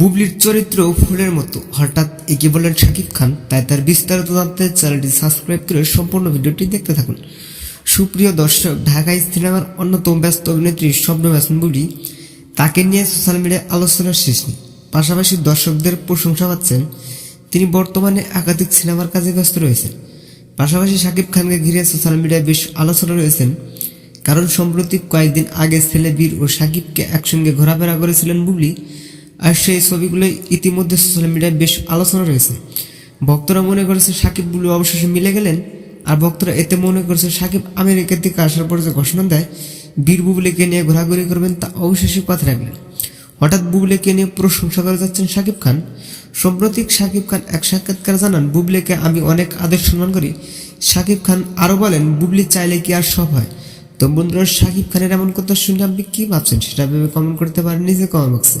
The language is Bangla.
বুবলির চরিত্র ফুলের মতো। হঠাৎ একে বললেন শাকিব খান, তাই তার বিস্তারিত জানতে চ্যানেলটি সাবস্ক্রাইব করে সম্পূর্ণ ভিডিওটি দেখতে থাকুন। সুপ্রিয় দর্শক ঢাকাই সিনেমার অন্যতম ব্যস্ত অভিনেত্রী স্বপ্ন ব্যসন বুবলি তাকে নিয়ে সোশ্যাল মিডিয়ায় আলোচনার শেষ নেই। পাশাপাশি দর্শকদের প্রশংসা পাচ্ছেন, তিনি বর্তমানে একাধিক সিনেমার কাজে ব্যস্ত রয়েছেন। পাশাপাশি শাকিব খানকে ঘিরে সোশ্যাল মিডিয়ায় বেশ আলোচনা রয়েছেন, কারণ সম্প্রতি কয়েকদিন আগে ছেলে বীর ও শাকিবকে একসঙ্গে ঘোরাফেরা করেছিলেন বুবলি আর সেই ছবিগুলো ইতিমধ্যে সোশ্যাল মিডিয়ায় বেশ আলোচনা রয়েছে। ভক্তরা মনে করেছে সাকিব বুলু অবশেষে মিলে গেলেন, আর ভক্তরা এতে মনে করেছে সাকিব আমেরিকার দিকে আসার পর যে ঘোষণা দেয়, বীর বুবলিকে নিয়ে ঘোরাঘুরি করবেন তা অবশেষে কথা রাখলেন। হঠাৎ বুবলিকে নিয়ে প্রশংসা করে যাচ্ছেন সাকিব খান। সম্প্রতি সাকিব খান এক সাক্ষাৎকার জানান, বুবলিকে আমি অনেক আদর সম্মান করি। সাকিব খান আরও বলেন, বুবলি চাইলে কি আর সব হয়? তো বন্ধুরা, সাকিব খানের এমন কথা শুনে আপনি কী ভাবছেন? সেটা ভেবে কমেন্ট করতে পারেন নিজে কমেন্ট বক্সে